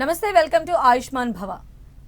నమస్తే welcome to Ayushman భవ.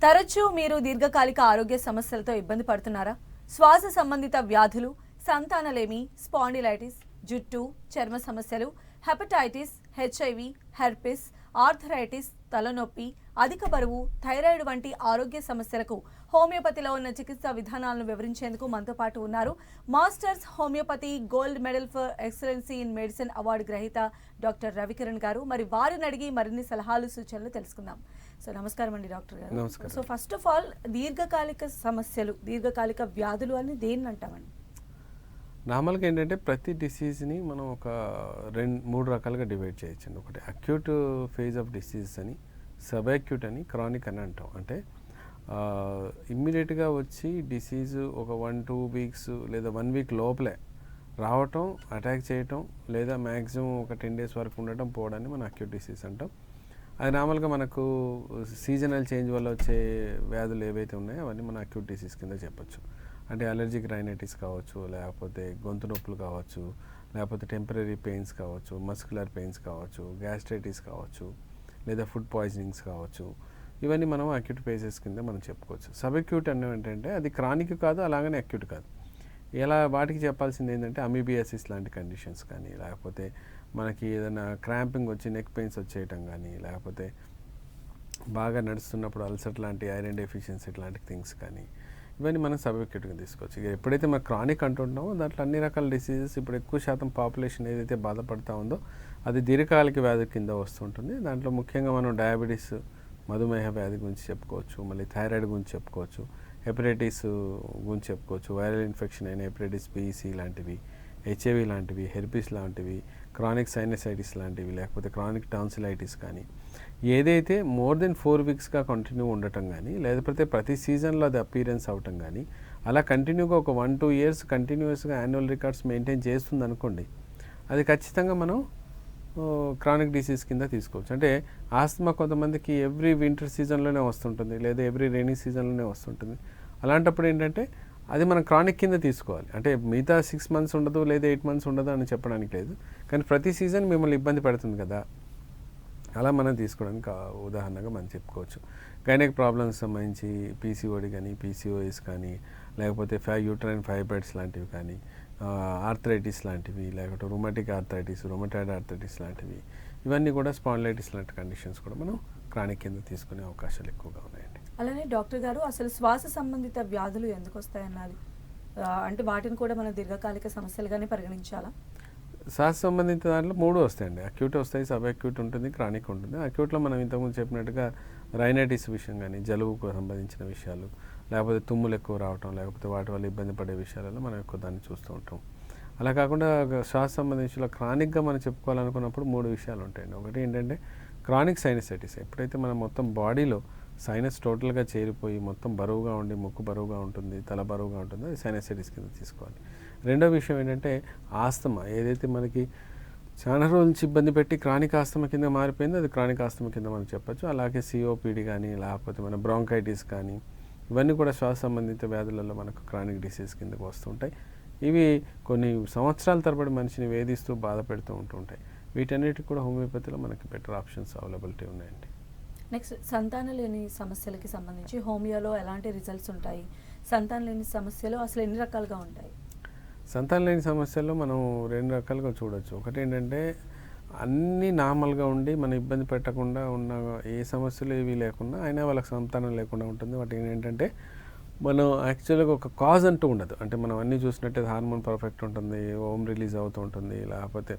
తరచూ మీరు దీర్ఘకాలిక ఆరోగ్య సమస్యలతో ఇబ్బంది పడుతున్నారా? శ్వాస సంబంధిత వ్యాధులు సంతానలేమి స్పాండిలైటిస్ జుట్టు చర్మ సమస్యలు హెపటైటిస్ హెచ్ఐవి హెర్పిస్ ఆర్థరైటిస్ తలనొప్పి అధిక బరువు థైరాయిడ్ వంటి ఆరోగ్య సమస్యలకు హోమియోపతిలో ఉన్న చికిత్సా విధానాలను వివరించేందుకు మనతో పాటు ఉన్నారు masters homeopathy gold medal for excellency in medicine award గ్రహీత డాక్టర్ రవికిరణ్ గారు. మరి వారిని అడిగి మరిన్ని సలహాలు సూచనలు తెలుసుకుందాం. సో నమస్కారం అండి డాక్టర్ గారు. నమస్కారం. సో ఫస్ట్ ఆఫ్ ఆల్ దీర్ఘకాలిక సమస్యలు దీర్ఘకాలిక వ్యాధులు అని దేన్ని అంటామండి? నార్మల్గా ఏంటంటే ప్రతి డిసీజ్ని మనం ఒక రెండు మూడు రకాలుగా డివైడ్ చేయొచ్చండి. ఒకటి అక్యూట్ ఫేజ్ ఆఫ్ డిసీజ్ అని సబ్ఎక్యూట్ అని క్రానిక్ అని అంటాం. అంటే ఇమ్మీడియట్గా వచ్చి డిసీజ్ ఒక వన్ టూ వీక్స్ లేదా వన్ వీక్ లోపలే రావటం అటాక్ చేయటం లేదా మ్యాక్సిమం ఒక టెన్ డేస్ వరకు ఉండటం పోవడాన్ని మనం అక్యూట్ డిసీజ్ అంటాం. అది నార్మల్గా మనకు సీజనల్ చేంజ్ వల్ల వచ్చే వ్యాధులు ఏవైతే ఉన్నాయో అవన్నీ మన అక్యూట్ డిసీజ్ కింద చెప్పొచ్చు. అంటే అలర్జిక్ రైనైటిస్ కావచ్చు లేకపోతే గొంతు నొప్పులు కావచ్చు లేకపోతే టెంపరీ పెయిన్స్ కావచ్చు మస్కులర్ పెయిన్స్ కావచ్చు గ్యాస్ట్రైటిస్ కావచ్చు లేదా ఫుడ్ పాయిజనింగ్స్ కావచ్చు ఇవన్నీ మనం అక్యూట్ ఫేజెస్ కింద మనం చెప్పుకోవచ్చు. సబ్ అక్యూట్ అన్న ఏంటంటే అది క్రానిక్ కాదు అలాగనే అక్యూట్ కాదు. ఇలా వాటికి చెప్పాల్సింది ఏంటంటే అమీబియాసిస్ లాంటి కండిషన్స్ కానీ లేకపోతే మనకి ఏదైనా క్రాంపింగ్ వచ్చి నెక్ పెయిన్స్ వచ్చేయటం కానీ లేకపోతే బాగా నడుస్తున్నప్పుడు అల్సర్ లాంటి ఐరన్ డెఫిషియన్సీ ఇట్లాంటి థింగ్స్ కానీ ఇవన్నీ మనం సబ్జెక్టుగా తీసుకోవచ్చు. ఇక ఎప్పుడైతే మనం క్రానిక్ అంటుంటామో దాంట్లో అన్ని రకాల డిసీజెస్ ఇప్పుడు ఎక్కువ శాతం పాపులేషన్ ఏదైతే బాధపడతా ఉందో అది దీర్ఘకాలిక వ్యాధి కింద వస్తుంటుంది. దాంట్లో ముఖ్యంగా మనం డయాబెటీస్ మధుమేహ వ్యాధి గురించి చెప్పుకోవచ్చు మళ్ళీ థైరాయిడ్ గురించి చెప్పుకోవచ్చు హెపటైటిస్ గురించి చెప్పుకోవచ్చు వైరల్ ఇన్ఫెక్షన్ అయిన హెపటైటిస్ బిసి లాంటివి హెచ్ఐవి లాంటివి హెర్పిస్ లాంటివి క్రానిక్ సైనసైటిస్ లాంటివి లేకపోతే క్రానిక్ టాన్సిలైటిస్ కానీ ఏదైతే మోర్ దెన్ ఫోర్ వీక్స్గా కంటిన్యూ ఉండటం కానీ లేకపోతే ప్రతి సీజన్లో అది అపీరెన్స్ అవటం కానీ అలా కంటిన్యూగా ఒక వన్ టూ ఇయర్స్ కంటిన్యూస్గా యాన్యువల్ రికార్డ్స్ మెయింటైన్ చేస్తుంది అనుకోండి అది ఖచ్చితంగా మనం క్రానిక్ డిసీజ్ కింద తీసుకోవచ్చు. అంటే ఆస్తమా కొంతమందికి ఎవ్రీ వింటర్ సీజన్లోనే వస్తుంటుంది లేదా ఎవ్రీ రెయినీ సీజన్లోనే వస్తుంటుంది. అలాంటప్పుడు ఏంటంటే అది మనం క్రానిక్ కింద తీసుకోవాలి. అంటే మిగతా సిక్స్ మంత్స్ ఉండదు లేదా ఎయిట్ మంత్స్ ఉండదు అని చెప్పడానికి లేదు. కానీ ప్రతి సీజన్ మిమ్మల్ని ఇబ్బంది పెడుతుంది కదా. అలా మనం తీసుకోవడానికి ఉదాహరణగా మనం చెప్పుకోవచ్చు. గైనక్ ప్రాబ్లమ్స్ సంబంధించి పీసీఓడి కానీ పీసీఓఎస్ కానీ లేకపోతే ఫై యూట్రైన్ ఫైబ్రైడ్స్ లాంటివి కానీ ఆర్థరైటిస్ లాంటివి లేకపోతే రొమాటిక్ ఆర్థరైటిస్ రొమటాయిడ్ ఆర్థరైటిస్ లాంటివి ఇవన్నీ కూడా స్పాండ్లైటిస్ లాంటి కండిషన్స్ కూడా మనం క్రానిక్ కింద తీసుకునే అవకాశాలు ఎక్కువగా ఉన్నాయండి. అలానే డాక్టర్ గారు అసలు శ్వాస సంబంధిత వ్యాధులు ఎందుకు వస్తాయన్నది అంటే వాటిని కూడా మనం దీర్ఘకాలిక సమస్యలుగానే పరిగణించాలా? శ్వాస సంబంధిత దాంట్లో మూడు వస్తాయండి. అక్యూట్ వస్తాయి సబ్ అక్యూట్ ఉంటుంది క్రానిక్ ఉంటుంది. అక్యూట్లో మనం ఇంతకుముందు చెప్పినట్టుగా రైనైటిస్ విషయం కానీ జలుబుకు సంబంధించిన విషయాలు లేకపోతే తుమ్ములు ఎక్కువ రావటం లేకపోతే వాటి వల్ల ఇబ్బంది పడే విషయాలలో మనం ఎక్కువ దాన్ని చూస్తూ ఉంటాం. అలా కాకుండా శ్వాస సంబంధించిన క్రానిక్గా మనం చెప్పుకోవాలనుకున్నప్పుడు మూడు విషయాలు ఉంటాయండి. ఒకటి ఏంటంటే క్రానిక్ సైనసైటిస్. ఎప్పుడైతే మనం మొత్తం బాడీలో సైనస్ టోటల్గా చేరిపోయి మొత్తం బరువుగా ఉండి ముక్కు బరువుగా ఉంటుంది తల బరువుగా ఉంటుంది అది సైనసైటిస్ కింద తీసుకోవాలి. రెండో విషయం ఏంటంటే ఆస్తమా. ఏదైతే మనకి చాలా రోజుల నుంచి ఇబ్బంది పెట్టి క్రానిక్ ఆస్తమా కింద మారిపోయింది అది క్రానిక్ ఆస్తమ కింద మనం చెప్పచ్చు. అలాగే సిఓపిడి కానీ లేకపోతే మన బ్రాంకైటిస్ కానీ ఇవన్నీ కూడా శ్వాస సంబంధిత వ్యాధులలో మనకు క్రానిక్ డిసీజ్ కిందకు వస్తుంటాయి ఇవి కొన్ని సంవత్సరాల తరబడి మనిషిని వేధిస్తూ బాధ పెడుతూ ఉంటుంటాయి వీటన్నిటికి కూడా హోమియోపతిలో మనకి బెటర్ ఆప్షన్స్ అవైలబిలిటీ ఉన్నాయండి. నెక్స్ట్ సంతానం లేని సమస్యలకి సంబంధించి హోమియోలో ఎలాంటి రిజల్ట్స్ ఉంటాయి? సంతానం లేని సమస్యలు అసలు ఎన్ని రకాలుగా ఉంటాయి? సంతానం లేని సమస్యల్లో మనం రెండు రకాలుగా చూడొచ్చు. ఒకటి ఏంటంటే అన్నీ నార్మల్గా ఉండి మన ఇబ్బంది పెట్టకుండా ఉన్న ఏ సమస్యలు ఏవి లేకుండా అయినా వాళ్ళకి సంతానం లేకుండా ఉంటుంది. వాటి ఏంటంటే మనం యాక్చువల్గా ఒక కాజ్ అంటూ ఉండదు. అంటే మనం అన్నీ చూసినట్టే హార్మోన్ పర్ఫెక్ట్ ఉంటుంది ఓమ్ రిలీజ్ అవుతూ ఉంటుంది లేకపోతే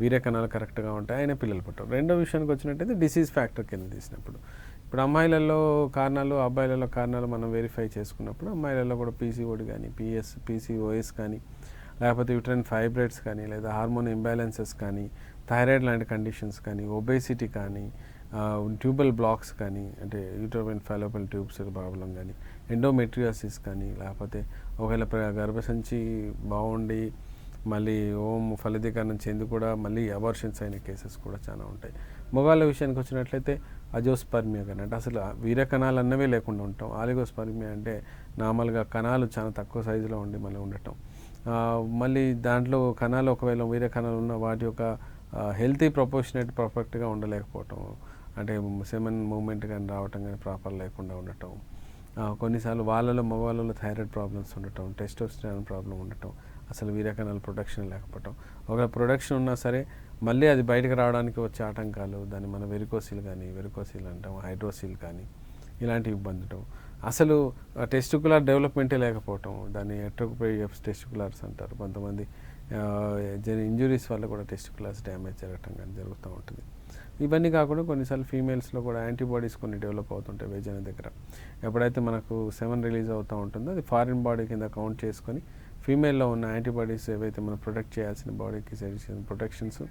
వీరే కణాలు కరెక్ట్గా ఉంటాయి అయినా పిల్లలు పుట్టరు. రెండో విషయానికి వచ్చినట్టయితే డిసీజ్ ఫ్యాక్టర్ కింద తీసినప్పుడు. ఇప్పుడు అమ్మాయిలలో కారణాలు అబ్బాయిలలో కారణాలు మనం వెరిఫై చేసుకున్నప్పుడు అమ్మాయిలలో కూడా పీసీఓడి కానీ పిఎస్ పీసీఓఎస్ కానీ లేకపోతే యూట్రైన్ ఫైబ్రైడ్స్ కానీ లేదా హార్మోన్ ఇంబ్యాలెన్సెస్ కానీ థైరాయిడ్ లాంటి కండిషన్స్ కానీ ఒబేసిటీ కానీ ట్యూబల్ బ్లాక్స్ కానీ అంటే యూట్రోబైన్ ఫాలోపల్ ట్యూబ్స్ ప్రాబ్లం కానీ ఎండోమెట్రియాసిస్ కానీ లేకపోతే ఒకవేళ గర్భసంచి బాగుండి మళ్ళీ ఓం ఫలదీకరణం చెంది కూడా మళ్ళీ అబార్షన్స్ అయిన కేసెస్ కూడా చాలా ఉంటాయి. మొగాళ్ళ విషయానికి వచ్చినట్లయితే అజోస్పర్మియా కానీ అంటే అసలు వీరకణాలు అన్నవే లేకుండా ఉంటాం. ఆలిగోస్పర్మియా అంటే నార్మల్గా కణాలు చాలా తక్కువ సైజులో ఉండి మళ్ళీ ఉండటం. మళ్ళీ దాంట్లో కణాలు ఒకవేళ వీర కణాలు ఉన్న వాటి యొక్క హెల్తీ ప్రపోర్షనేట్ పర్ఫెక్ట్గా ఉండలేకపోవటం. అంటే సెమన్ మూమెంట్ కానీ రావటం కానీ ప్రాపర్ లేకుండా ఉండటం. కొన్నిసార్లు వాళ్ళలో మగవాళ్ళలో థైరాయిడ్ ప్రాబ్లమ్స్ ఉండటం టెస్టోస్టిరాన్ ప్రాబ్లం ఉండటం అసలు వీరకణాల ప్రొడక్షన్ లేకపోవటం. ఒక ప్రొడక్షన్ ఉన్నా సరే మళ్ళీ అది బయటకు రావడానికి వచ్చే ఆటంకాలు దాన్ని మన వెరికోసిల్ కానీ వెరికోసిల్ అంటాం హైడ్రోసిల్ కానీ ఇలాంటివి ఇబ్బందటం అసలు టెస్టికులర్ డెవలప్మెంటే లేకపోవటం దాన్ని ఎట్రోపోయియప్స్ టెస్టికులర్స్ అంటారు. కొంతమంది ఇంజురీస్ వల్ల కూడా టెస్టికులర్స్ డ్యామేజ్ జరగటం కానీ జరుగుతూ ఉంటుంది. ఇవన్నీ కాకుండా కొన్నిసార్లు ఫీమేల్స్లో కూడా యాంటీబాడీస్ కొన్ని డెవలప్ అవుతుంటాయి వేజన దగ్గర. ఎప్పుడైతే మనకు సెవెన్ రిలీజ్ అవుతూ ఉంటుందో అది ఫారిన్ బాడీ కింద కౌంట్ చేసుకొని ఫీమేల్లో ఉన్న యాంటీబాడీస్ ఏవైతే మనం ప్రొటెక్ట్ చేయాల్సిన బాడీకి చేయాల్సిన ప్రొటెక్షన్స్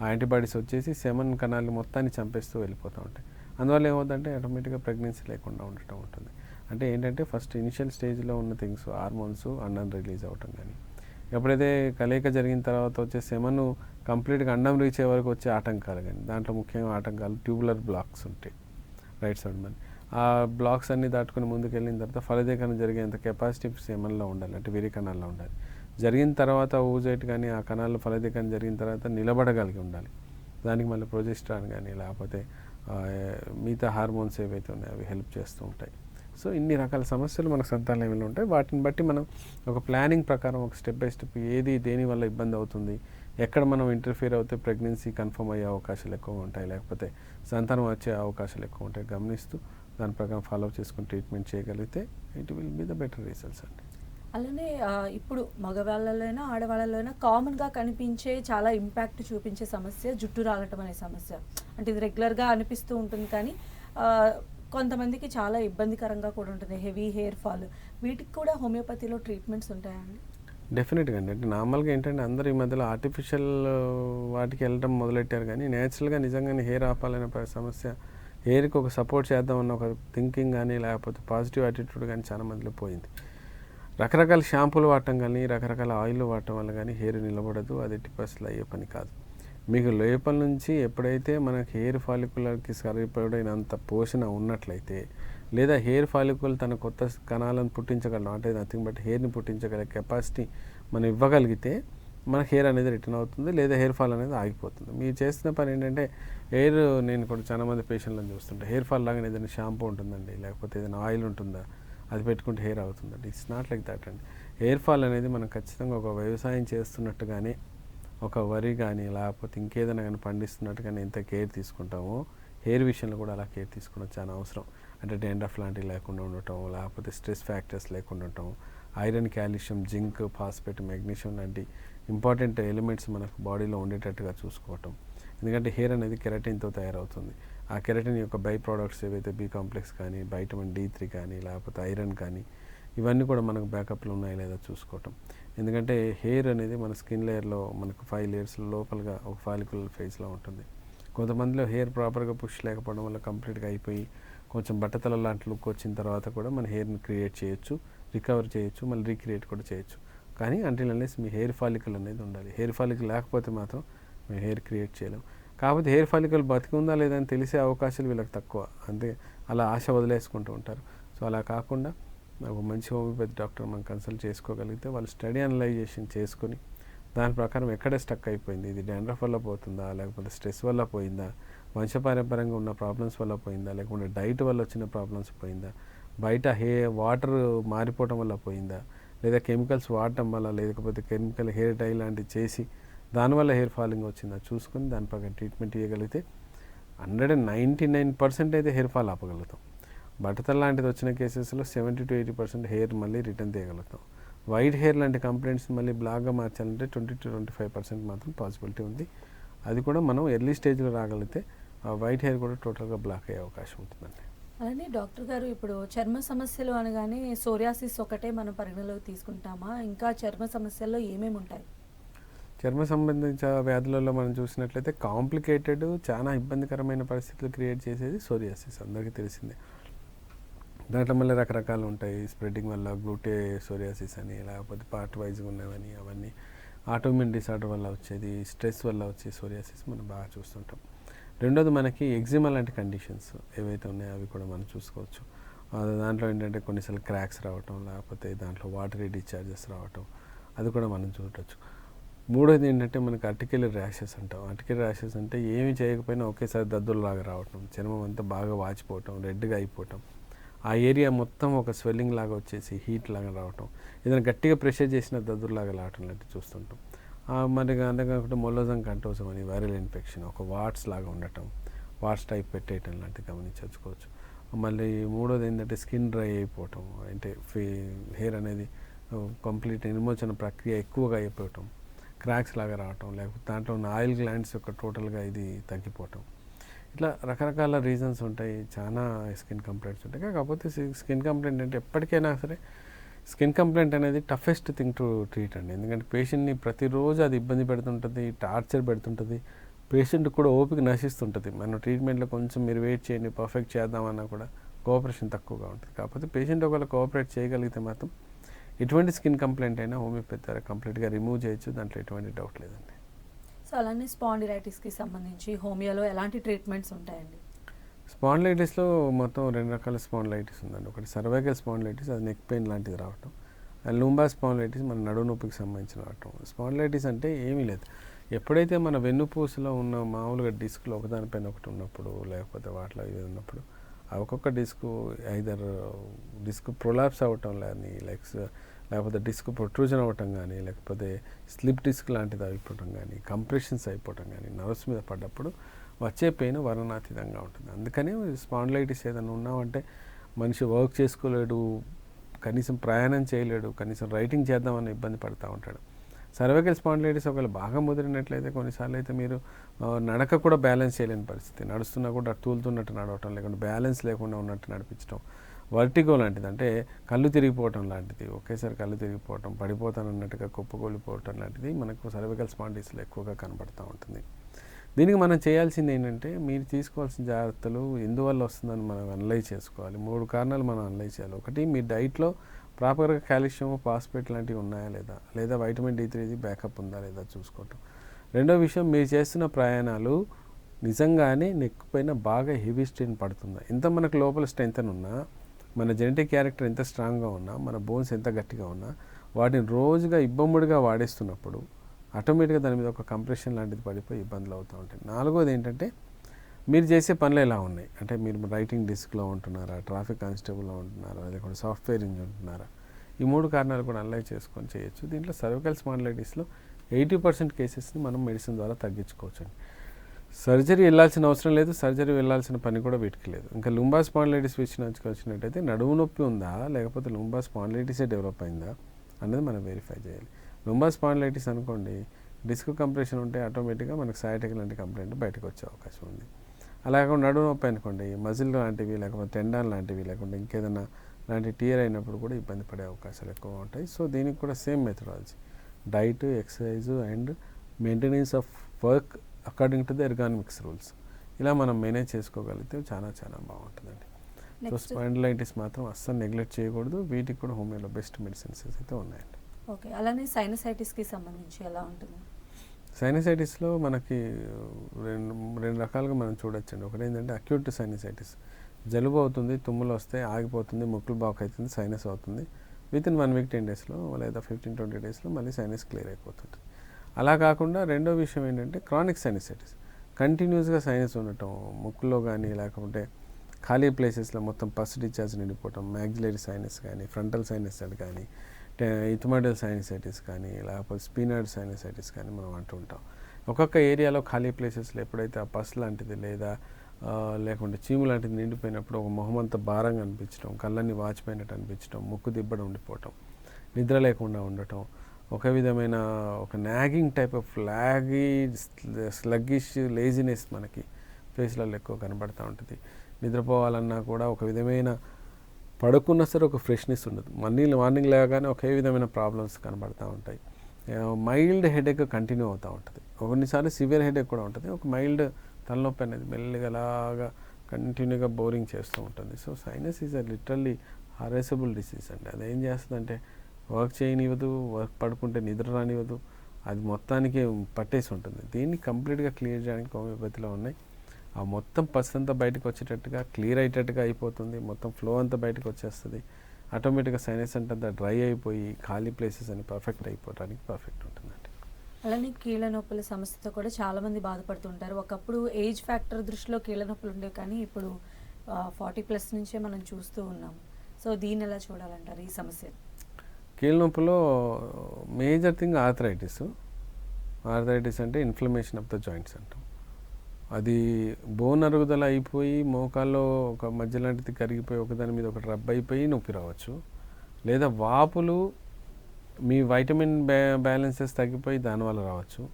ఆ యాంటీబాడీస్ వచ్చేసి సెవెన్ కణాలు మొత్తాన్ని చంపేస్తూ వెళ్ళిపోతూ ఉంటాయి. అందువల్ల ఏమవుతుందంటే ఆటోమేటిక్గా ప్రెగ్నెన్సీ లేకుండా ఉండటం ఉంటుంది. అంటే ఏంటంటే ఫస్ట్ ఇనిషియల్ స్టేజ్లో ఉన్న థింగ్స్ హార్మోన్స్ అండం రిలీజ్ అవ్వటం కానీ ఎప్పుడైతే కలయిక జరిగిన తర్వాత వచ్చే సెమను కంప్లీట్గా అండం రీచ్ అయ్యే వరకు వచ్చే ఆటంకాలు కానీ దాంట్లో ముఖ్యంగా ఆటంకాలు ట్యూబులర్ బ్లాక్స్ ఉంటాయి రైట్ సైడ్ మరి ఆ బ్లాక్స్ అన్ని దాటుకుని ముందుకు వెళ్ళిన తర్వాత ఫలదీకరణ జరిగేంత కెపాసిటీ సెమన్లో ఉండాలి అంటే విరి కణాల్లో ఉండాలి. జరిగిన తర్వాత ఊజైట్ కానీ ఆ కణాల్లో ఫలదీకరణ జరిగిన తర్వాత నిలబడగలిగి ఉండాలి. దానికి మళ్ళీ ప్రొజెస్ట్రాన్ కానీ లేకపోతే మిగతా హార్మోన్స్ ఏవైతే ఉన్నాయో అవి హెల్ప్ చేస్తూ ఉంటాయి. సో ఇన్ని రకాల సమస్యలు మనకు సంతానలేమిలో ఉంటాయి వాటిని బట్టి మనం ఒక ప్లానింగ్ ప్రకారం ఒక స్టెప్ బై స్టెప్ ఏది దేని వల్ల ఇబ్బంది అవుతుంది ఎక్కడ మనం ఇంటర్ఫియర్ అవుతే ప్రెగ్నెన్సీ కన్ఫర్మ్ అయ్యే అవకాశాలు ఎక్కువ ఉంటాయి లేకపోతే సంతానం వచ్చే అవకాశాలు ఎక్కువ ఉంటాయి గమనిస్తూ దాని ప్రకారం ఫాలో చేసుకుని ట్రీట్మెంట్ చేయగలిగితే it will be the better results అండి. అలానే ఇప్పుడు మగవాళ్ళలోనైనా ఆడవాళ్ళలోనైనా కామన్గా కనిపించే చాలా ఇంపాక్ట్ చూపించే సమస్య జుట్టు రాలటం అనే సమస్య. అంటే ఇది రెగ్యులర్గా అనిపిస్తూ ఉంటుంది కానీ కొంతమందికి చాలా ఇబ్బందికరంగా కూడా ఉంటుంది హెవీ హెయిర్ ఫాల్. వీటికి కూడా హోమియోపతిలో ట్రీట్మెంట్స్ ఉంటాయండి? డెఫినెట్గా అండి. అంటే నార్మల్గా ఏంటంటే అందరూ ఈ మధ్యలో ఆర్టిఫిషియల్ వాటికి వెళ్ళడం మొదలెట్టారు కానీ నేచురల్గా నిజంగానే హెయిర్ ఆపాలనే సమస్య హెయిర్కి ఒక సపోర్ట్ చేద్దాం అన్న ఒక థింకింగ్ కానీ లేకపోతే పాజిటివ్ యాటిట్యూడ్ కానీ చాలా మందిలో పోయింది. రకరకాల షాంపూలు వాడటం కానీ రకరకాల ఆయిల్ వాడటం వల్ల కానీ హెయిర్ నిలబడదు అది ఎట్టి అయ్యే పని కాదు. మీకు లోపల నుంచి ఎప్పుడైతే మనకి హెయిర్ ఫాలికులర్కి సరిపడినంత పోషణ ఉన్నట్లయితే లేదా హెయిర్ ఫాలికుల్ తన కొత్త కణాలను పుట్టించగలం అంటే నథింగ్ బట్ హెయిర్ని పుట్టించగల కెపాసిటీ మనం ఇవ్వగలిగితే మన హెయిర్ అనేది రిటర్న్ అవుతుంది లేదా హెయిర్ ఫాల్ అనేది ఆగిపోతుంది. మీరు చేస్తున్న పని ఏంటంటే హెయిర్ నేను కూడా చాలామంది పేషెంట్లను చూస్తుంటే హెయిర్ ఫాల్ లాగానే ఏదైనా షాంపూ ఉంటుందండి లేకపోతే ఏదైనా ఆయిల్ ఉంటుందా అది పెట్టుకుంటే హెయిర్ అవుతుందండి. ఇట్స్ నాట్ లైక్ దాట్ అండి. హెయిర్ ఫాల్ అనేది మనం ఖచ్చితంగా ఒక వ్యవసాయం చేస్తున్నట్టుగానే ఒక వరి కానీ లేకపోతే ఇంకేదైనా కానీ పండిస్తున్నట్టుగానే ఎంత కేర్ తీసుకుంటామో. హెయిర్ విషయంలో కూడా అలా కేర్ తీసుకోవడం చాలా అవసరం. అంటే డెండ్రఫ్ లాంటివి లేకుండా ఉండటం లేకపోతే స్ట్రెస్ ఫ్యాక్టర్స్ లేకుండా ఉండటం iron calcium zinc phosphate magnesium లాంటి ఇంపార్టెంట్ ఎలిమెంట్స్ మనకు బాడీలో ఉండేటట్టుగా చూసుకోవటం. ఎందుకంటే హెయిర్ అనేది కెరటిన్తో తయారవుతుంది. ఆ కెరటిన్ యొక్క బై ప్రోడక్ట్స్ ఏవైతే బి కాంప్లెక్స్ కానీ వైటమిన్ డి త్రీ కానీ లేకపోతే ఐరన్ కానీ ఇవన్నీ కూడా మనకు బ్యాకప్లు ఉన్నాయా లేదా చూసుకోవటం. ఎందుకంటే హెయిర్ అనేది మన స్కిన్ లేయర్లో మనకు ఫైవ్ లేయర్స్ లోపలగా ఒక ఫాలికులర్ ఫేజ్లో ఉంటుంది. కొంతమందిలో హెయిర్ ప్రాపర్గా పుష్ లేకపోవడం వల్ల కంప్లీట్గా అయిపోయి కొంచెం బట్టతల లాంటి లుక్ వచ్చిన తర్వాత కూడా మన హెయిర్ని క్రియేట్ చేయొచ్చు రికవర్ చేయొచ్చు మళ్ళీ రీక్రియేట్ కూడా చేయొచ్చు. కానీ అంటిల్ అన్లెస్ మీ హెయిర్ ఫాలికల్ అనేది ఉండాలి. హెయిర్ ఫాలికల్ లేకపోతే మాత్రం మేము హెయిర్ క్రియేట్ చేయలేం. కాకపోతే హెయిర్ ఫాలికల్ బతికుందా లేదా అని తెలిసే అవకాశాలు వీళ్ళకి తక్కువ. అంతే అలా ఆశ వదిలేసుకుంటూ ఉంటారు. సో అలా కాకుండా ఒక మంచి హోమియోపతి డాక్టర్ మనం కన్సల్ట్ చేసుకోగలిగితే వాళ్ళు స్టడీ అనలైజేషన్ చేసుకొని దాని ప్రకారం ఎక్కడ స్టక్ అయిపోయింది. ఇది డాండ్రఫ్ వల్ల పోతుందా? లేకపోతే స్ట్రెస్ వల్ల పోయిందా? వంశపారంపర్యంగా ఉన్న ప్రాబ్లమ్స్ వల్ల పోయిందా? లేకుంటే డైట్ వల్ల వచ్చిన ప్రాబ్లమ్స్ పోయిందా? బయట హే వాటర్ మారిపోవటం వల్ల పోయిందా? లేదా కెమికల్స్ వాడటం వల్ల లేకపోతే కెమికల్ హెయిర్ డై లాంటివి చేసి దానివల్ల హెయిర్ ఫాలింగ్ వచ్చిందా? చూసుకొని దాని ప్రకారం ట్రీట్మెంట్ ఇవ్వగలిగితే hundred and ninety nine percent అయితే హెయిర్ ఫాల్ ఆపగలుగుతాం. బట్టతల లాంటిది వచ్చిన కేసెస్లో seventy to eighty percent hair మళ్ళీ రిటర్న్ తీయగలుగుతాం. వైట్ హెయిర్ లాంటి కంప్లైంట్స్ మళ్ళీ బ్లాక్గా మార్చాలంటే twenty to twenty five percent మాత్రం పాసిబిలిటీ ఉంది. అది కూడా మనం ఎర్లీ స్టేజ్లో రాగలిగితే ఆ వైట్ హెయిర్ కూడా టోటల్గా బ్లాక్ అయ్యే అవకాశం ఉంటుందండి. అలానే డాక్టర్ గారు ఇప్పుడు చర్మ సమస్యలు అనగానే సోరియాసిస్ ఒకటే మనం పరిగణలోకి తీసుకుంటామా? ఇంకా చర్మ సమస్యల్లో ఏమేమి ఉంటాయి? చర్మ సంబంధించిన వ్యాధులలో మనం చూసినట్లయితే కాంప్లికేటెడ్ చాలా ఇబ్బందికరమైన పరిస్థితులు క్రియేట్ చేసేది సోరియాసిస్. అందరికీ తెలిసిందే. దాంట్లో మళ్ళీ రకరకాలు ఉంటాయి. స్ప్రెడ్డింగ్ వల్ల గ్లూటే సోరియాసిస్ అని లేకపోతే పార్ట్ వైజ్గా ఉన్నవని అవన్నీ. ఆటోమిన్ డిసార్డర్ వల్ల వచ్చేది స్ట్రెస్ వల్ల వచ్చే సోరియాసిస్ మనం బాగా చూస్తుంటాం. రెండోది మనకి ఎగ్జిమా లాంటి కండిషన్స్ ఏవైతే ఉన్నాయో అవి కూడా మనం చూసుకోవచ్చు. దాంట్లో ఏంటంటే కొన్నిసార్లు క్రాక్స్ రావటం లేకపోతే దాంట్లో వాటరీ డిశ్చార్జెస్ రావటం అది కూడా మనం చూడవచ్చు మూడోది ఏంటంటే మనకి అర్టికులర్ ర్యాషెస్ అంటాం. అర్టికల్ ర్యాషెస్ అంటే ఏమి చేయకపోయినా ఒకేసారి దద్దుల్లాగా రావటం చర్మం అంతా బాగా వాచిపోవటం రెడ్గా అయిపోవటం. ఆ ఏరియా మొత్తం ఒక స్వెల్లింగ్ లాగా వచ్చేసి హీట్ లాగా రావటం. ఏదైనా గట్టిగా ప్రెషర్ చేసిన దద్దుర్లాగా రావటం లాంటివి చూస్తుంటాం. మరి అంతేకాకుండా మొలోజం కంటోసం అని వైరల్ ఇన్ఫెక్షన్ ఒక వాట్స్ లాగా ఉండటం వాట్స్ టైప్ పెట్టేయటం లాంటివి గమనించవచ్చుకోవచ్చు మళ్ళీ మూడోది ఏంటంటే స్కిన్ డ్రై అయిపోవటం అంటే ఫే హెయిర్ అనేది కంప్లీట్ నిర్మోచన ప్రక్రియ ఎక్కువగా అయిపోవటం క్రాక్స్ లాగా రావటం లేకపోతే దాంట్లో ఉన్న ఆయిల్ గ్లాండ్స్ యొక్క టోటల్గా ఇది తగ్గిపోవటం. ఇట్లా రకరకాల రీజన్స్ ఉంటాయి. చాలా స్కిన్ కంప్లైంట్స్ ఉంటాయి. కాకపోతే స్కిన్ కంప్లైంట్ అంటే ఎప్పటికైనా సరే స్కిన్ కంప్లైంట్ అనేది టఫెస్ట్ థింగ్ టు ట్రీట్ అండి. ఎందుకంటే పేషెంట్ని ప్రతిరోజు అది ఇబ్బంది పెడుతుంటుంది టార్చర్ పెడుతుంటుంది. పేషెంట్ కూడా ఓపిక నశిస్తుంటుంది. మనం ట్రీట్మెంట్లో కొంచెం మీరు వెయిట్ చేయండి పర్ఫెక్ట్ చేద్దామన్నా కూడా కోఆపరేషన్ తక్కువగా ఉంటుంది. కాకపోతే పేషెంట్ ఒకవేళ కోఆపరేట్ చేయగలిగితే మాత్రం ఎటువంటి స్కిన్ కంప్లైంట్ అయినా హోమియోపతి ద్వారా కంప్లీట్గా రిమూవ్ చేయొచ్చు. దాంట్లో ఎటువంటి డౌట్ లేదండి. సో అలానే స్పాండిలైటిస్కి సంబంధించి హోమియోలో ఎలాంటి ట్రీట్మెంట్స్ ఉంటాయండి? స్పాండిలైటిస్లో మొత్తం రెండు రకాల స్పాండిలైటిస్ ఉందండి. ఒకటి సర్వైకల్ స్పాండిలైటిస్ అది నెక్ పెయిన్ లాంటిది రావటం. లూంబా స్పాండిలైటిస్ మన నడుము నొప్పికి సంబంధించిన రావటం. స్పాండిలైటిస్ అంటే ఏమీ లేదు. ఎప్పుడైతే మన వెన్నుపూసలో ఉన్న మామూలుగా డిస్క్లో ఒకదానిపైన ఒకటి ఉన్నప్పుడు లేకపోతే వాటిలో ఇది ఉన్నప్పుడు ఆ ఒక్కొక్క డిస్క్ ఐదర్ డిస్క్ ప్రొలాప్స్ అవ్వటం లేని లైక్ లేకపోతే డిస్క్ ప్రొట్రూజన్ అవ్వటం కానీ లేకపోతే స్లిప్ డిస్క్ లాంటిది అయిపోవటం కానీ కంప్రెషన్స్ అయిపోవటం కానీ నర్వ్స్ మీద పడ్డప్పుడు వచ్చే పెయిన్ వర్ణనాతీతంగా ఉంటుంది. అందుకనే స్పాండ్లైటిస్ ఏదైనా ఉన్నామంటే మనిషి వర్క్ చేసుకోలేడు కనీసం ప్రయాణం చేయలేడు కనీసం రైటింగ్ చేద్దామని ఇబ్బంది పడుతూ ఉంటాడు. సర్వైకల్ స్పాండ్లైటిస్ ఒకవేళ బాగా ముదిరినట్లయితే కొన్నిసార్లు అయితే మీరు నడక కూడా బ్యాలెన్స్ చేయలేని పరిస్థితి. నడుస్తున్నా కూడా తూలుతున్నట్టు నడవటం లేకుంటే బ్యాలెన్స్ లేకుండా ఉన్నట్టు నడిపించడం వర్టిగో లాంటిది అంటే కళ్ళు తిరిగిపోవటం లాంటిది. ఒకేసారి కళ్ళు తిరిగిపోవటం పడిపోతానన్నట్టుగా కుప్పకూలిపోవటం లాంటిది మనకు సర్వికల్ స్పాండిస్లో ఎక్కువగా కనబడుతూ ఉంటుంది. దీనికి మనం చేయాల్సింది ఏంటంటే మీరు తీసుకోవాల్సిన జాగ్రత్తలు ఎందువల్ల వస్తుందని మనం అనలైజ్ చేసుకోవాలి. మూడు కారణాలు మనం అనలైజ్ చేయాలి. ఒకటి మీ డైట్లో ప్రాపర్గా కాల్షియం ఫాస్ఫేట్ లాంటివి ఉన్నాయా లేదా? లేదా వైటమిన్ డి త్రీది బ్యాకప్ ఉందా లేదా చూసుకోవటం. రెండో విషయం మీరు చేస్తున్న ప్రయాణాలు నిజంగానే నెక్ పైన బాగా హెవీ స్ట్రెయిన్ పడుతుందా? ఇంత మనకు లోపల స్ట్రెంత్ ఉన్నా మన జెనెటిక్ క్యారెక్టర్ ఎంత స్ట్రాంగ్గా ఉన్నా మన బోన్స్ ఎంత గట్టిగా ఉన్నా వాటిని రోజుగా ఇబ్బమ్ముడిగా వాడేస్తున్నప్పుడు ఆటోమేటిక్గా దాని మీద ఒక కంప్రెషన్ లాంటిది పడిపోయి ఇబ్బందులు అవుతూ ఉంటాయి. నాలుగోది ఏంటంటే మీరు చేసే పనులు ఎలా ఉన్నాయి? అంటే మీరు రైటింగ్ డిస్క్లో ఉంటున్నారా? ట్రాఫిక్ కానిస్టేబుల్లో ఉంటున్నారా? లేకుంటే సాఫ్ట్వేర్ ఇంజిన్ ఉంటున్నారా? ఈ మూడు కారణాలు కూడా అనలైజ్ చేసుకొని చేయొచ్చు. దీంట్లో సర్వికల్ స్పాండ్లైటిస్లో ఎయిటీ పర్సెంట్ కేసెస్ని మనం మెడిసిన్ ద్వారా తగ్గించుకోవచ్చు అండి. సర్జరీ వెళ్ళాల్సిన అవసరం లేదు సర్జరీ వెళ్ళాల్సిన పని కూడా వీటికి లేదు. ఇంకా లుంబా స్పాండ్లైటిస్ విషయానికి వచ్చినట్టయితే నడుము నొప్పి ఉందా లేకపోతే లుంబా స్పాండ్లైటిసే డెవలప్ అయిందా అనేది మనం వెరిఫై చేయాలి. లుంబా స్పాండ్లైటిస్ అనుకోండి డిస్క్ కంప్రెషన్ ఉంటే ఆటోమేటిక్గా మనకు సయాటిక్ లాంటి కంప్లైంట్ బయటకు వచ్చే అవకాశం ఉంది. అలా కాకుండా నడుము నొప్పి అనుకోండి మజిల్ లాంటివి లేకపోతే టెండాన్ లాంటివి లేకుంటే ఇంకేదైనా లాంటి టీయర్ అయినప్పుడు కూడా ఇబ్బంది పడే అవకాశాలు ఎక్కువ ఉంటాయి. సో దీనికి కూడా same methodology diet exercise and maintenance of work according to the ergonomics rules ఇలా మనం మేనేజ్ చేసుకోగలిగితే చాలా చాలా బాగుంటుందండి. సో స్పాండిలైటిస్ మాత్రం అస్సలు నెగ్లెక్ట్ చేయకూడదు. వీటికి కూడా హోమియోలో బెస్ట్ మెడిసిన్స్ అయితే ఉన్నాయండి. ఓకే అలానే సైనసైటిస్కి సంబంధించి ఎలా ఉంటుంది? సైనసైటిస్లో మనకి రెండు రెండు రకాలుగా మనం చూడొచ్చండి. ఒకటి ఏంటంటే అక్యూట్ సైనసైటిస్ జలుబు అవుతుంది తుమ్ములు వస్తే ఆగిపోతుంది ముక్కులు బాక్ అవుతుంది సైనస్ అవుతుంది. Within one week ten డేస్లో లేదా ఫిఫ్టీన్ ట్వంటీ డేస్లో మళ్ళీ సైనస్ క్లియర్ అయిపోతుంది. అలా కాకుండా రెండో విషయం ఏంటంటే క్రానిక్ సైనసైటిస్ కంటిన్యూస్గా సైనస్ ఉండటం ముక్కులో కానీ లేకుంటే ఖాళీ ప్లేసెస్లో మొత్తం పస్ డిశ్చార్జ్ నిండిపోవటం మ్యాగ్జిలరీ సైనస్ కానీ ఫ్రంటల్ సైనస్ కానీ ఇథమోడల్ సైనసైటిస్ కానీ లేకపోతే స్పీనాయిడ్ సైనసైటిస్ కానీ మనం అంటూ ఉంటాం. ఒక్కొక్క ఏరియాలో ఖాళీ ప్లేసెస్లో ఎప్పుడైతే ఆ పస్ లాంటిది లేదా లేకుంటే చీము లాంటిది నిండిపోయినప్పుడు ఒక మొహమంత భారంగా అనిపించడం కళ్ళన్ని వాచిపోయినట్టు అనిపించడం ముక్కు దిబ్బడం ఉండిపోవటం నిద్ర లేకుండా ఉండటం ఒక విధమైన ఒక నాగింగ్ టైప్ ఆఫ్ లాగి స్లగ్గిష్ లేజినెస్ మనకి ఫేస్లలో ఎక్కువ కనబడుతూ ఉంటుంది. నిద్రపోవాలన్నా కూడా ఒక విధమైన పడుకున్నా సరే ఒక ఫ్రెష్నెస్ ఉండదు. మార్నింగ్ మార్నింగ్ లేవగానే ఒకే విధమైన ప్రాబ్లమ్స్ కనబడుతూ ఉంటాయి. మైల్డ్ హెడేక్ కంటిన్యూ అవుతూ ఉంటుంది. కొన్నిసార్లు సివియర్ హెడేక్ కూడా ఉంటుంది. ఒక మైల్డ్ తలనొప్పి అనేది మెల్లిగలాగా కంటిన్యూగా బోరింగ్ చేస్తూ ఉంటుంది. So sinus is a literally harassable disease అండి. అది ఏం చేస్తుందంటే వర్క్ చేయనివ్వదు వర్క్ పడుకుంటే నిద్ర రానివ్వదు. అది మొత్తానికి పట్టేసి ఉంటుంది. దీన్ని కంప్లీట్గా క్లియర్ చేయడానికి హోమియోపతిలో ఉన్నాయి. ఆ మొత్తం పస్ అంతా బయటకు వచ్చేటట్టుగా క్లియర్ అయ్యేటట్టుగా అయిపోతుంది. మొత్తం ఫ్లో అంతా బయటకు వచ్చేస్తుంది. ఆటోమేటిక్గా సైనస్ అంటే అంతా డ్రై అయిపోయి ఖాళీ ప్లేసెస్ అని పర్ఫెక్ట్ అయిపోవడానికి పర్ఫెక్ట్ ఉంటుందండి. అలానే కీళ్ళ నొప్పుల సమస్యతో కూడా చాలామంది బాధపడుతుంటారు. ఒకప్పుడు ఏజ్ ఫ్యాక్టర్ దృష్టిలో కీళ్ళ నొప్పులు ఉండేవి కానీ ఇప్పుడు ఫార్టీ ప్లస్ నుంచే మనం చూస్తూ ఉన్నాం సో దీన్ని ఎలా చూడాలంటారు ఈ సమస్య కీళ్ళ నొప్పిలో మేజర్ థింగ్ ఆర్థరైటిస్. ఆర్థరైటిస్ అంటే ఇన్ఫ్లమేషన్ ఆఫ్ ద జాయింట్స్ అంటాం. అది బోన్ అరుగుదల అయిపోయి మోకాల్లో ఒక మధ్య లాంటిది కరిగిపోయి ఒకదాని మీద ఒకటి రబ్ అయిపోయి నొప్పి రావచ్చు. లేదా వాపులు మీ వైటమిన్ బ్యా బ్యాలెన్సెస్ తగ్గిపోయి దానివల్ల రావచ్చు.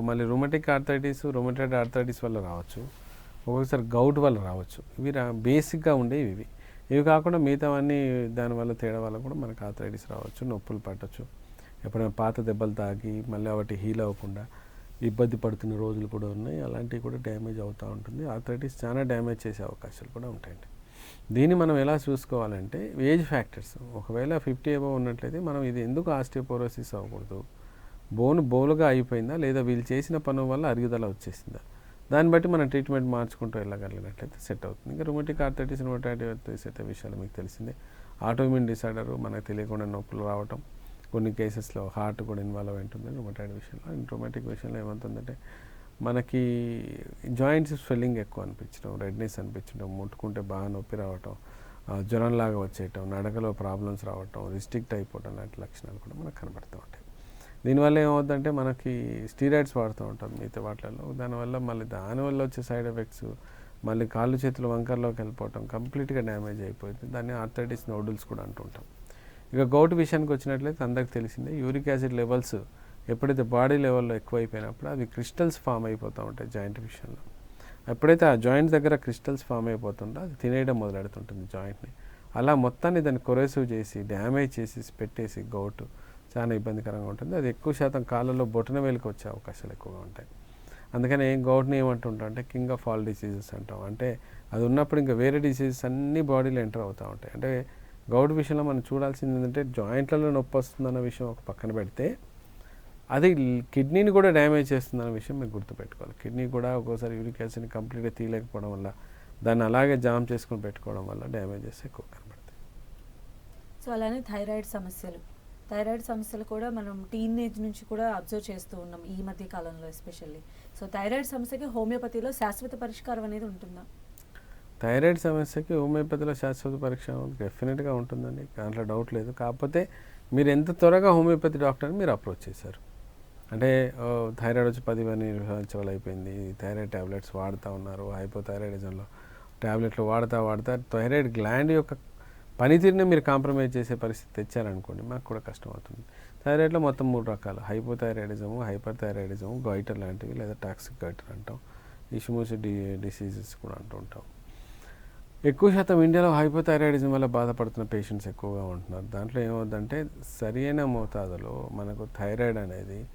మళ్ళీ రొమటిక్ ఆర్థరైటిస్ రొమటైడ్ ఆర్థరైటిస్ వల్ల రావచ్చు. ఒక్కొక్కసారి గౌట్ వల్ల రావచ్చు. ఇవి రా బేసిక్గా ఉండేవి ఇవి. ఇవి కాకుండా మిగతావన్నీ దానివల్ల తేడా వల్ల కూడా మనకు ఆథరైటిస్ రావచ్చు నొప్పులు పట్టవచ్చు ఎప్పుడైనా పాత దెబ్బలు తాగి మళ్ళీ వాటి హీల్ అవ్వకుండా ఇబ్బంది పడుతున్న రోజులు కూడా ఉన్నాయి. అలాంటివి కూడా డ్యామేజ్ అవుతూ ఉంటుంది. ఆథరైటిస్ చాలా డ్యామేజ్ చేసే అవకాశాలు కూడా ఉంటాయండి. దీన్ని మనం ఎలా చూసుకోవాలంటే ఏజ్ ఫ్యాక్టర్స్ ఒకవేళ ఫిఫ్టీ అబవ్ ఉన్నట్లయితే మనం ఇది ఎందుకు ఆస్టియోపోరోసిస్ అవ్వకూడదు? బోన్ బోలుగా అయిపోయిందా? లేదా వీళ్ళు చేసిన పనుల వల్ల అరుగుదల వచ్చేసిందా? దాన్ని బట్టి మనం ట్రీట్మెంట్ మార్చుకుంటూ వెళ్ళగలిగినట్లయితే సెట్ అవుతుంది. ఇంకా రొమాటిక్ ఆర్థరైటిస్ రొమటాటిస్ అయితే విషయాలు మీకు తెలిసిందే. ఆటోమిన్ డిసార్డర్ మనకు తెలియకుండా నొప్పులు రావటం కొన్ని కేసెస్లో హార్ట్ కూడా ఇన్వాల్వ్ అయి ఉంటుంది విషయంలో. అండ్ రొమాటిక్ విషయంలో ఏమవుతుందంటే మనకి జాయింట్స్ స్వెల్లింగ్ ఎక్కువ అనిపించడం రెడ్నెస్ అనిపించడం ముట్టుకుంటే బాగా నొప్పి రావటం జ్వరంలాగా వచ్చేయటం నడకలో ప్రాబ్లమ్స్ రావటం రిస్ట్రిక్ట్ అయిపోవటం లాంటి లక్షణాలు కూడా మనకు కనబడుతూ ఉంటాయి. దీనివల్ల ఏమవుతుందంటే మనకి స్టీరాయిడ్స్ వాడుతూ ఉంటాం మిగతా వాటిలలో. దానివల్ల మళ్ళీ దానివల్ల వచ్చే సైడ్ ఎఫెక్ట్స్ మళ్ళీ కాళ్ళు చేతులు వంకర్లోకి వెళ్ళిపోవటం కంప్లీట్గా డ్యామేజ్ అయిపోతుంది దాన్ని ఆర్థరైటిస్ నోడుల్స్ కూడా అంటుంటాం. ఇక గౌట్ విషయానికి వచ్చినట్లయితే అందరికి తెలిసిందే యూరిక్ యాసిడ్ లెవెల్స్ ఎప్పుడైతే బాడీ లెవెల్లో ఎక్కువైపోయినప్పుడు అవి క్రిస్టల్స్ ఫామ్ అయిపోతూ ఉంటాయి జాయింట్ విషయంలో. ఎప్పుడైతే ఆ జాయింట్ దగ్గర క్రిస్టల్స్ ఫామ్ అయిపోతుందో అది తినేయడం మొదలెడుతుంటుంది జాయింట్ని. అలా మొత్తాన్ని దాన్ని కొరేసివ్ చేసి డ్యామేజ్ చేసి పెట్టేసి గౌట్ చాలా ఇబ్బందికరంగా ఉంటుంది. అది ఎక్కువ శాతం కాళ్ళలో బొటన వేలికి వచ్చే అవకాశాలు ఎక్కువగా ఉంటాయి. అందుకని గౌట్ని ఏమంటుంటాం అంటే కింగ్ ఆఫ్ ఆల్ డిసీజెస్ అంటాం. అంటే అది ఉన్నప్పుడు ఇంకా వేరే డిసీజెస్ అన్ని బాడీలో ఎంటర్ అవుతూ ఉంటాయి. అంటే గౌట్ విషయంలో మనం చూడాల్సింది ఏంటంటే జాయింట్లలో నొప్పి వస్తుందన్న విషయం ఒక పక్కన పెడితే అది కిడ్నీని కూడా డ్యామేజ్ చేస్తుందన్న విషయం మీరు గుర్తుపెట్టుకోవాలి. కిడ్నీ కూడా ఒక్కోసారి యూరిక్ యాసిడ్ని కంప్లీట్గా తీయలేకపోవడం వల్ల దాన్ని అలాగే జామ్ చేసుకుని పెట్టుకోవడం వల్ల డ్యామేజెస్ ఎక్కువ కనబడతాయి. సో అలానే థైరాయిడ్ సమస్యలు. థైరాయిడ్ సమస్యలు కూడా మనం టీనేజ్ నుంచి కూడా అబ్జర్వ్ చేస్తూ ఉన్నాం ఈ మధ్య కాలంలో ఎస్పెషల్లీ. సో థైరాయిడ్ సమస్యకి హోమియోపతిలో శాశ్వత పరిష్కారం అనేది ఉంటుందా? థైరాయిడ్ సమస్యకి హోమియోపతిలో శాశ్వత పరీక్ష డెఫినెట్గా ఉంటుందండి. దాంట్లో డౌట్ లేదు. కాకపోతే మీరు ఎంత త్వరగా హోమియోపతి డాక్టర్ని మీరు అప్రోచ్ చేశారు? అంటే థైరాయిడ్ వచ్చి పది పని సంవత్సరాలు అయిపోయింది. థైరాయిడ్ ట్యాబ్లెట్స్ వాడుతూ ఉన్నారు. హైపోథైరాయిడిజంలో ట్యాబ్లెట్లు వాడుతూ వాడుతా థైరాయిడ్ గ్లాండ్ యొక్క పనితీరుని మీరు కాంప్రమైజ్ చేసే పరిస్థితి తెచ్చారనుకోండి మాకు కూడా కష్టం అవుతుంది థైరాయిడ్లో మొత్తం మూడు రకాలు. హైపోథైరాయిడిజము హైపర్ థైరాయిడిజము గైటర్ లాంటివి లేదా టాక్సిక్ గైటర్ అంటాం. ఇషుమోసి డి డిసీజెస్ కూడా అంటూ ఉంటాం. ఎక్కువ శాతం ఇండియాలో హైపోథైరాయిడిజం వల్ల బాధపడుతున్న పేషెంట్స్ ఎక్కువగా ఉంటున్నారు. దాంట్లో ఏమవుతుందంటే సరైన మోతాదులో మనకు థైరాయిడ్ అనేది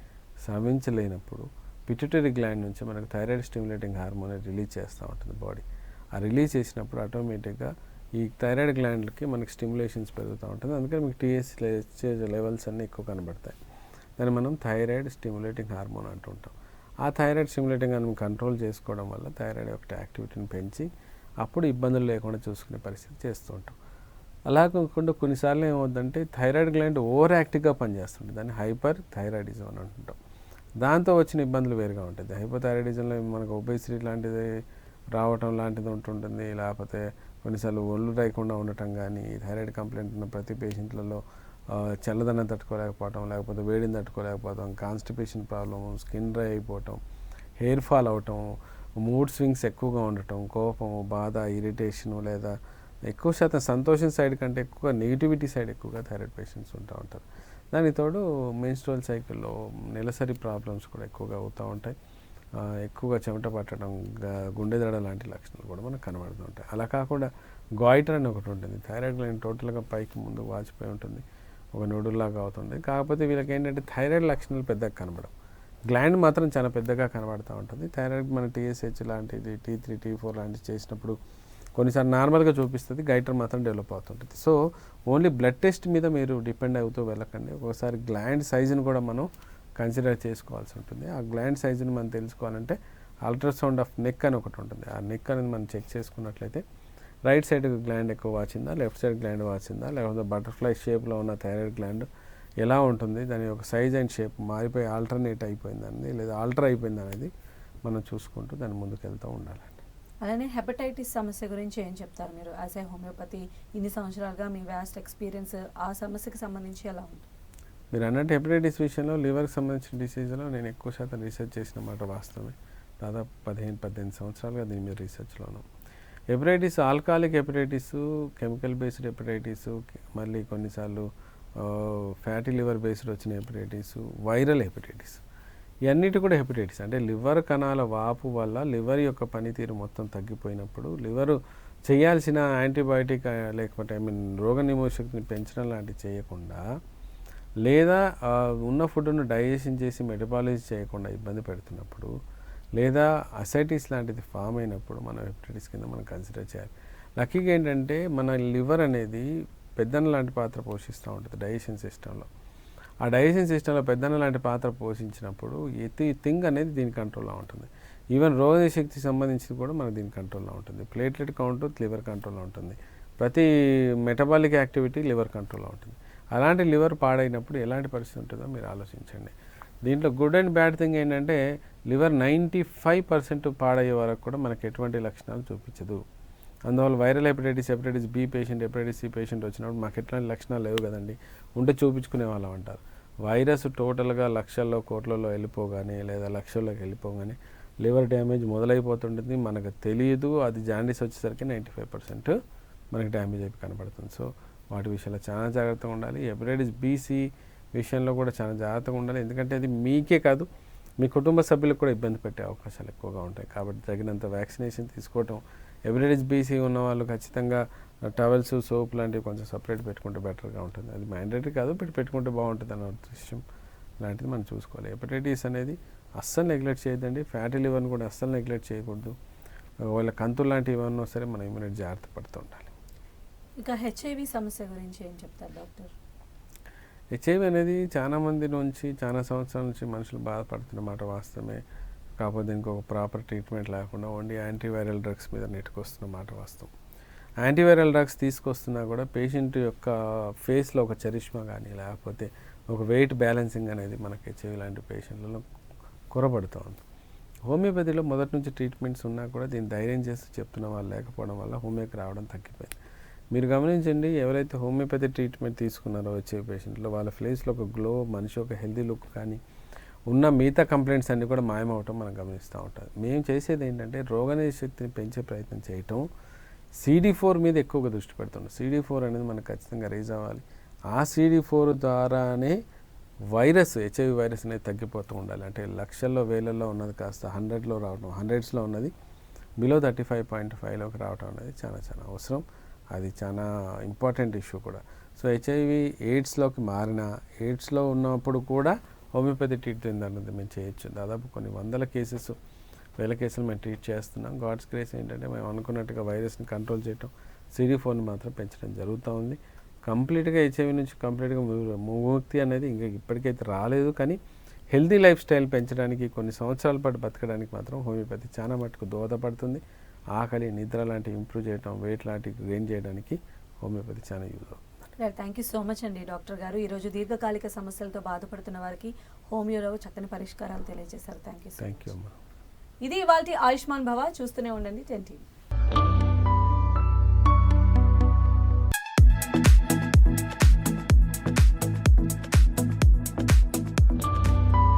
స్రవించలేనప్పుడు పిట్యూటరీ గ్లాండ్ నుంచి మనకు థైరాయిడ్ స్టిమ్యులేటింగ్ హార్మోన్ రిలీజ్ చేస్తూ ఉంటుంది బాడీ. ఆ రిలీజ్ చేసినప్పుడు ఆటోమేటిక్గా ఈ థైరాయిడ్ గ్లాండ్లకి మనకి స్టిమ్యులేషన్స్ పెరుగుతూ ఉంటుంది. అందుకని మీకు టీఎస్ లెవెల్స్ అన్నీ ఎక్కువ కనబడతాయి. దాన్ని మనం థైరాయిడ్ స్టిమ్యులేటింగ్ హార్మోన్ అంటుంటాం ఆ థైరాయిడ్ స్టిమ్యులేటింగ్ అని కంట్రోల్ చేసుకోవడం వల్ల థైరాయిడ్ యొక్క యాక్టివిటీని పెంచి అప్పుడు ఇబ్బందులు లేకుండా చూసుకునే పరిస్థితి చేస్తూ ఉంటాం. అలా కాకుండా కొన్నిసార్లు ఏమవుద్దంటే థైరాయిడ్ గ్లాండ్ ఓవర్ యాక్టివ్గా పనిచేస్తుంటుంది దాన్ని హైపర్ థైరాయిడిజం అని అంటుంటాం. దాంతో వచ్చిన ఇబ్బందులు వేరుగా ఉంటుంది హైపోథైరాయిడిజంలో మనకు ఒబేసిటీ లాంటిది రావటం లాంటిది ఉంటుంటుంది. లేకపోతే కొన్నిసార్లు ఒళ్ళు రాయకుండా ఉండటం కానీ థైరాయిడ్ కంప్లైంట్ ఉన్న ప్రతి పేషెంట్లలో చల్లదనం తట్టుకోలేకపోవటం లేకపోతే వేడిని తట్టుకోలేకపోవడం కాన్స్టిపేషన్ ప్రాబ్లము స్కిన్ డ్రై అయిపోవటం హెయిర్ ఫాల్ అవటం మూడ్ స్వింగ్స్ ఎక్కువగా ఉండటం కోపము బాధ ఇరిటేషను లేదా ఎక్కువ శాతం సంతోషం సైడ్ కంటే ఎక్కువ నెగిటివిటీ సైడ్ ఎక్కువగా థైరాయిడ్ పేషెంట్స్ ఉంటూ ఉంటారు. దానికి తోడు మెయిన్స్ట్రోల్ సైకిల్లో నెలసరి ప్రాబ్లమ్స్ కూడా ఎక్కువగా అవుతూ ఉంటాయి. ఎక్కువగా చెమట పట్టడం గుండెదడ గుండె దడ లాంటి లక్షణాలు కూడా మనకు కనబడుతూ ఉంటాయి. అలా కాకుండా గాయిటర్ అని ఒకటి ఉంటుంది. థైరాయిడ్ లైన్ టోటల్గా పైకి ముందు వాచిపోయి ఉంటుంది. ఒక నోడుల్లాగా అవుతుంది. కాకపోతే వీళ్ళకి ఏంటంటే థైరాయిడ్ లక్షణాలు పెద్దగా కనబడవు. గ్లాండ్ మాత్రం చాలా పెద్దగా కనబడుతూ ఉంటుంది. థైరాయిడ్ మన టీఎస్హెచ్ లాంటిది టీ త్రీ టీ ఫోర్ లాంటివి చేసినప్పుడు కొన్నిసార్లు నార్మల్గా చూపిస్తుంది గైటర్ మాత్రం డెవలప్ అవుతుంటుంది. సో ఓన్లీ బ్లడ్ టెస్ట్ మీద మీరు డిపెండ్ అవుతూ వెళ్ళకండి. ఒకసారి గ్లాండ్ సైజుని కూడా మనం కన్సిడర్ చేసుకోవాల్సి ఉంటుంది. ఆ గ్లాండ్ సైజుని మనం తెలుసుకోవాలంటే అల్ట్రాసౌండ్ ఆఫ్ నెక్ అని ఒకటి ఉంటుంది. ఆ నెక్ అనేది మనం చెక్ చేసుకున్నట్లయితే రైట్ సైడ్ గ్లాండ్ ఎక్కువ వాచిందా లెఫ్ట్ సైడ్ గ్లాండ్ వాచిందా లేకపోతే బటర్ఫ్లై షేప్లో ఉన్న థైరాయిడ్ గ్లాండ్ ఎలా ఉంటుంది దాని యొక్క సైజ్ అండ్ షేప్ మారిపోయి ఆల్టర్నేట్ అయిపోయిందని లేదా ఆల్టర్ అయిపోయింది అనేది మనం చూసుకుంటూ దాన్ని ముందుకు వెళ్తూ ఉండాలండి. అలానే హెపటైటిస్ సమస్య గురించి ఏం చెప్తారు మీరు? యాజ్ ఏ హోమియోపతి ఇన్ని సంవత్సరాలుగా మీ వ్యాస్ట్ ఎక్స్పీరియన్స్ ఆ సమస్యకి సంబంధించి ఎలా ఉంది? మీరు అన్నట్టు హెపటైటిస్ విషయంలో లివర్కి సంబంధించిన డిసీజ్లో నేను ఎక్కువ శాతం రీసెర్చ్ చేసిన మాట వాస్తవమే. దాదాపు పదిహేను పద్దెనిమిది సంవత్సరాలుగా దీని మీద రీసెర్చ్లోను. Hepatitis alcoholic hepatitis chemical based hepatitis మళ్ళీ కొన్నిసార్లు ఫ్యాటీ లివర్ బేస్డ్ వచ్చిన హెపటైటిస్ వైరల్ హెపటైటిస్. ఇవన్నిటి కూడా హెపటైటిస్. అంటే లివర్ కణాల వాపు వల్ల లివర్ యొక్క పనితీరు మొత్తం తగ్గిపోయినప్పుడు లివర్ చేయాల్సిన యాంటీబయాటిక్ లేకపోతే ఐ మీన్ రోగ నిమోషక్తిని పెంచడం లాంటివి చేయకుండా లేదా ఉన్న ఫుడ్ను డైజెషన్ చేసి మెటబాలైజ్ చేయకుండా ఇబ్బంది పెడుతున్నప్పుడు లేదా అసైటిస్ లాంటిది ఫామ్ అయినప్పుడు మనం హెపటైటిస్ కింద మనం కన్సిడర్ చేయాలి. లక్కీగా ఏంటంటే మన లివర్ అనేది పెద్దన్న లాంటి పాత్ర పోషిస్తూ ఉంటుంది డైజెషన్ సిస్టంలో. ఆ డైజెషన్ సిస్టంలో పెద్దన్న లాంటి పాత్ర పోషించినప్పుడు ఎతి థింగ్ అనేది దీని కంట్రోల్లో ఉంటుంది. ఈవెన్ రోగ శక్తికి సంబంధించి కూడా మనకు దీని కంట్రోల్లో ఉంటుంది. ప్లేట్లెట్ కౌంట్ లివర్ కంట్రోల్లో ఉంటుంది. ప్రతి మెటబాలిక్ యాక్టివిటీ లివర్ కంట్రోల్లో ఉంటుంది. అలాంటి లివర్ పాడైనప్పుడు ఎలాంటి పరిస్థితి ఉంటుందో మీరు ఆలోచించండి. దీంట్లో గుడ్ అండ్ బ్యాడ్ థింగ్ ఏంటంటే లివర్ నైంటీ ఫైవ్ పర్సెంట్ పాడయ్యే వరకు కూడా మనకు ఎటువంటి లక్షణాలు చూపించదు. అందువల్ల viral hepatitis hepatitis B patient hepatitis C patient వచ్చినప్పుడు మాకు ఎట్లాంటి లక్షణాలు లేవు కదండి. ఉంటే చూపించుకునే వాళ్ళం అంటారు. వైరస్ టోటల్గా లక్షల్లో కోట్లలో వెళ్ళిపోగానే లేదా లక్షల్లోకి వెళ్ళిపోగానే లివర్ డ్యామేజ్ మొదలైపోతుంటుంది. మనకు తెలియదు అది జాండీస్ వచ్చేసరికి నైంటీ ఫైవ్ పర్సెంట్ మనకి డ్యామేజ్ అయిపోయి కనబడుతుంది సో వాటి విషయంలో చాలా జాగ్రత్తగా ఉండాలి. హెపటైటిస్ బీసీ విషయంలో కూడా చాలా జాగ్రత్తగా ఉండాలి. ఎందుకంటే అది మీకే కాదు మీ కుటుంబ సభ్యులకు కూడా ఇబ్బంది పెట్టే అవకాశాలు ఎక్కువగా ఉంటాయి. కాబట్టి తగినంత వ్యాక్సినేషన్ తీసుకోవటం హెపటైటిస్ బీసీ ఉన్న వాళ్ళు ఖచ్చితంగా టవల్స్ సోప్ లాంటివి కొంచెం సపరేట్ పెట్టుకుంటే బెటర్గా ఉంటుంది. అది మ్యాండేటరీ కాదు బట్ పెట్టుకుంటే బాగుంటుంది అన్న దృశ్యం లాంటిది మనం చూసుకోవాలి. హెపటైటిస్ అనేది అస్సలు నెగ్లెక్ట్ చేయొద్దండి. ఫ్యాటీ లివర్ని కూడా అస్సలు నెగ్లెక్ట్ చేయకూడదు. ఒకవేళ కంతులు లాంటివి ఏమన్నా సరే మనం ఇమ్యూనిటీ జాగ్రత్త పడుతూ ఉండాలి. ఇక హెచ్ఐవి సమస్య గురించి ఏం చెప్తారు డాక్టర్? హెచ్ఐవి అనేది చాలా మంది నుంచి చాలా సంవత్సరాల నుంచి మనుషులు బాధపడుతున్న మాట వాస్తవమే. కాకపోతే ఇంకొక ప్రాపర్ ట్రీట్మెంట్ లేకుండా ఓన్లీ యాంటీవైరల్ డ్రగ్స్ మీద నెట్టుకొస్తున్న మాట వాస్తవం. యాంటీవైరల్ డ్రగ్స్ తీసుకొస్తున్నా కూడా పేషెంట్ యొక్క ఫేస్లో ఒక చరిష్మా కానీ లేకపోతే ఒక వెయిట్ బ్యాలెన్సింగ్ అనేది మనకి హెచ్ఐవి లాంటి పేషెంట్లలో కొరబడుతూ ఉంది. హోమియోపతిలో మొదటి నుంచి ట్రీట్మెంట్స్ ఉన్నా కూడా దీన్ని ధైర్యం చేసి చెప్తున్న వాళ్ళు లేకపోవడం వల్ల హోమియోకి రావడం తగ్గిపోయింది. మీరు గమనించండి ఎవరైతే హోమియోపతి ట్రీట్మెంట్ తీసుకున్నారో వచ్చే పేషెంట్లో వాళ్ళ ఫేస్లో ఒక గ్లో మనిషి ఒక హెల్దీ లుక్ కానీ ఉన్న మిగతా కంప్లైంట్స్ అన్నీ కూడా మాయమవటం మనం గమనిస్తూ ఉంటుంది మేము చేసేది ఏంటంటే రోగనిరోధక శక్తిని పెంచే ప్రయత్నం చేయటం. సిడి ఫోర్ మీద ఎక్కువగా దృష్టి పెడుతున్నాం సిడి ఫోర్ అనేది మనకు ఖచ్చితంగా రైజ్ అవ్వాలి. ఆ సిడి ఫోర్ ద్వారానే వైరస్ హెచ్ఐవి వైరస్ అనేది తగ్గిపోతూ ఉండాలి. అంటే లక్షల్లో వేలల్లో ఉన్నది కాస్త హండ్రెడ్లో రావడం హండ్రెడ్స్లో ఉన్నది. బిలో థర్టీ ఫైవ్ పాయింట్ ఫైవ్లోకి రావడం అనేది చాలా చాలా అవసరం. అది చాలా ఇంపార్టెంట్ ఇష్యూ కూడా. సో హెచ్ఐవి ఎయిడ్స్లోకి మారిన ఎయిడ్స్లో ఉన్నప్పుడు కూడా హోమియోపతి ట్రీట్మెంట్ అన్నది మేము చేయొచ్చు. దాదాపు కొన్ని వందల కేసెస్ వేల కేసులు మేము ట్రీట్ చేస్తున్నాం. గాడ్స్ గ్రేస్ ఏంటంటే మేము అనుకున్నట్టుగా వైరస్ని కంట్రోల్ చేయటం సిడి ఫోన్ మాత్రం పెంచడం జరుగుతూ ఉంది. కంప్లీట్గా హెచ్ఐవి నుంచి కంప్లీట్గా ముక్తి అనేది ఇంకా ఇప్పటికైతే రాలేదు. కానీ హెల్తీ లైఫ్ స్టైల్ పెంచడానికి కొన్ని సంవత్సరాల పాటు బతకడానికి మాత్రం హోమియోపతి చాలా మటుకు దోహదపడుతుంది. ఆకలి నిద్ర లాంటివి ఇంప్రూవ్ చేయడం వెయిట్ లాంటివి గెయిన్ చేయడానికి హోమియోపతి చాలా యూజ్ అవుతుంది. థ్యాంక్ యూ సో మచ్ అండి డాక్టర్ గారు. ఈరోజు దీర్ఘకాలిక సమస్యలతో బాధపడుతున్న వారికి హోమియోలో చక్కని పరిష్కారాలు తెలియజేశారు. థ్యాంక్ యూ థ్యాంక్ యూ ఇది ఇవాళ ఆయుష్మాన్ భవ. చూస్తూనే ఉండండి. Ten TV.